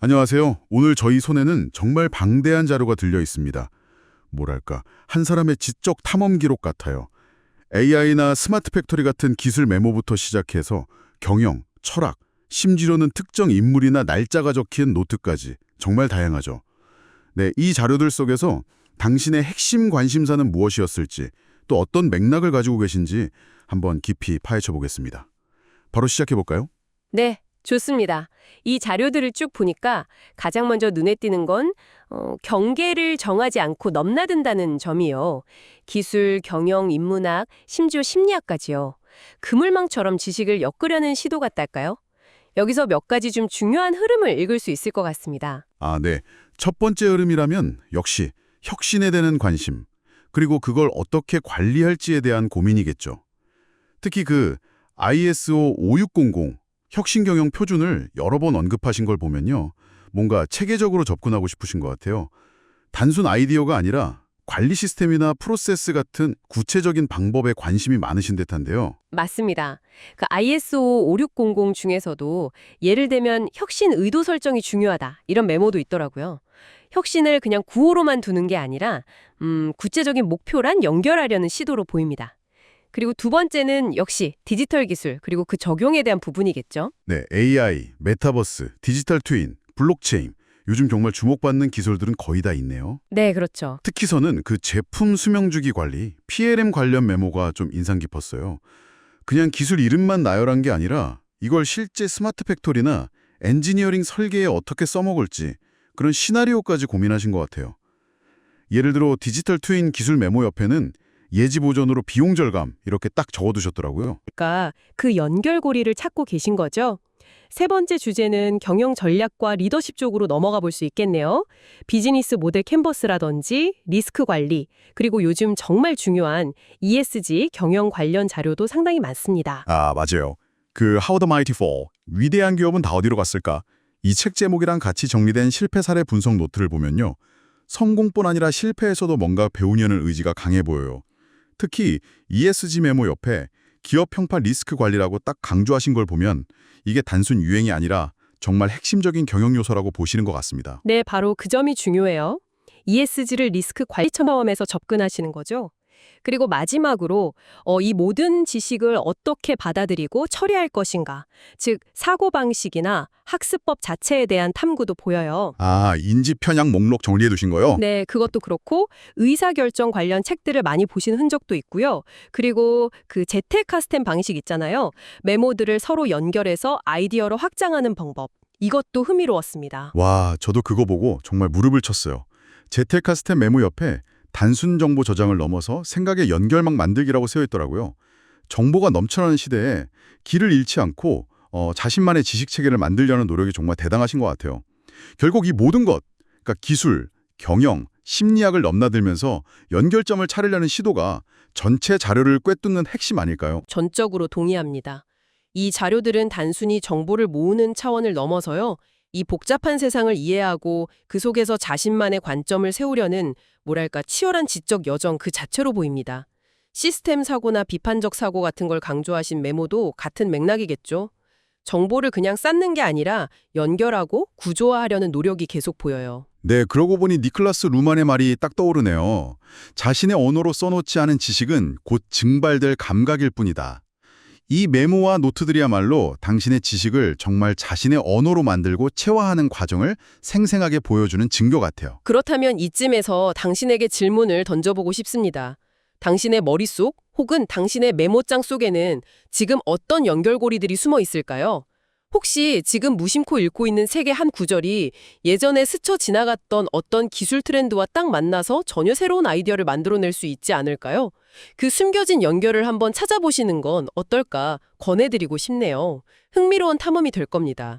안녕하세요. 오늘 저희 손에는 정말 방대한 자료가 들려 있습니다. 뭐랄까, 한 사람의 지적 탐험 기록 같아요. AI나 스마트 팩토리 같은 기술 메모부터 시작해서 경영, 철학, 심지어는 특정 인물이나 날짜가 적힌 노트까지 정말 다양하죠. 네, 이 자료들 속에서 당신의 핵심 관심사는 무엇이었을지 또 어떤 맥락을 가지고 계신지 한번 깊이 파헤쳐 보겠습니다. 바로 시작해 볼까요? 네, 좋습니다. 이 자료들을 쭉 보니까 가장 먼저 눈에 띄는 건 어, 경계를 정하지 않고 넘나든다는 점이요. 기술, 경영, 인문학, 심지어 심리학까지요. 그물망처럼 지식을 엮으려는 시도 같달까요? 여기서 몇 가지 좀 중요한 흐름을 읽을 수 있을 것 같습니다. 아, 네. 첫 번째 흐름이라면 역시 혁신에 대한 관심, 그리고 그걸 어떻게 관리할지에 대한 고민이겠죠. 특히 그 ISO 5600 혁신 경영 표준을 여러 번 언급하신 걸 보면요. 뭔가 체계적으로 접근하고 싶으신 것 같아요. 단순 아이디어가 아니라 관리 시스템이나 프로세스 같은 구체적인 방법에 관심이 많으신 듯한데요. 맞습니다. 그 ISO 5600 중에서도 예를 들면 혁신 의도 설정이 중요하다 이런 메모도 있더라고요. 혁신을 그냥 구호로만 두는 게 아니라 음, 구체적인 목표란 연결하려는 시도로 보입니다. 그리고 두 번째는 역시 디지털 기술 그리고 그 적용에 대한 부분이겠죠. 네, AI, 메타버스, 디지털 트윈, 블록체인, 요즘 정말 주목받는 기술들은 거의 다 있네요. 네, 그렇죠. 특히서는 그 제품 수명주기 관리, PLM 관련 메모가 좀 인상 깊었어요. 그냥 기술 이름만 나열한 게 아니라 이걸 실제 스마트 팩토리나 엔지니어링 설계에 어떻게 써먹을지 그런 시나리오까지 고민하신 것 같아요. 예를 들어 디지털 트윈 기술 메모 옆에는 예지 보전으로 비용 절감 이렇게 딱 적어두셨더라고요. 그러니까 그 연결고리를 찾고 계신 거죠. 세 번째 주제는 경영 전략과 리더십 쪽으로 넘어가 볼 수 있겠네요. 비즈니스 모델 캔버스라든지 리스크 관리, 그리고 요즘 정말 중요한 ESG 경영 관련 자료도 상당히 많습니다. 아, 맞아요. 그 How the Mighty Fall, 위대한 기업은 다 어디로 갔을까? 이 책 제목이랑 같이 정리된 실패 사례 분석 노트를 보면요. 성공뿐 아니라 실패에서도 뭔가 배우려는 의지가 강해 보여요. 특히 ESG 메모 옆에 기업 평파 리스크 관리라고 딱 강조하신 걸 보면 이게 단순 유행이 아니라 정말 핵심적인 경영 요소라고 보시는 것 같습니다. 네, 바로 그 점이 중요해요. ESG를 리스크 관리 처마음에서 접근하시는 거죠. 그리고 마지막으로 어, 이 모든 지식을 어떻게 받아들이고 처리할 것인가, 즉 사고방식이나 학습법 자체에 대한 탐구도 보여요. 아, 인지 편향 목록 정리해 두신 거요? 네, 그것도 그렇고 의사결정 관련 책들을 많이 보신 흔적도 있고요. 그리고 그 제테카스템 방식 있잖아요. 메모들을 서로 연결해서 아이디어로 확장하는 방법. 이것도 흥미로웠습니다. 와, 저도 그거 보고 정말 무릎을 쳤어요. 제테카스템 메모 옆에 단순 정보 저장을 넘어서 생각의 연결망 만들기라고 쓰여 있더라고요. 정보가 넘쳐나는 시대에 길을 잃지 않고 어, 자신만의 지식 체계를 만들려는 노력이 정말 대단하신 것 같아요. 결국 이 모든 것, 그러니까 기술, 경영, 심리학을 넘나들면서 연결점을 찾으려는 시도가 전체 자료를 꿰뚫는 핵심 아닐까요? 전적으로 동의합니다. 이 자료들은 단순히 정보를 모으는 차원을 넘어서요. 이 복잡한 세상을 이해하고 그 속에서 자신만의 관점을 세우려는 뭐랄까 치열한 지적 여정 그 자체로 보입니다. 시스템 사고나 비판적 사고 같은 걸 강조하신 메모도 같은 맥락이겠죠. 정보를 그냥 쌓는 게 아니라 연결하고 구조화하려는 노력이 계속 보여요. 네, 그러고 보니 니클라스 루만의 말이 딱 떠오르네요. 자신의 언어로 써놓지 않은 지식은 곧 증발될 감각일 뿐이다. 이 메모와 노트들이야말로 당신의 지식을 정말 자신의 언어로 만들고 체화하는 과정을 생생하게 보여주는 증거 같아요. 그렇다면 이쯤에서 당신에게 질문을 던져보고 싶습니다. 당신의 머릿속 혹은 당신의 메모장 속에는 지금 어떤 연결고리들이 숨어 있을까요? 혹시 지금 무심코 읽고 있는 책의 한 구절이 예전에 스쳐 지나갔던 어떤 기술 트렌드와 딱 만나서 전혀 새로운 아이디어를 만들어낼 수 있지 않을까요? 그 숨겨진 연결을 한번 찾아보시는 건 어떨까 권해드리고 싶네요. 흥미로운 탐험이 될 겁니다.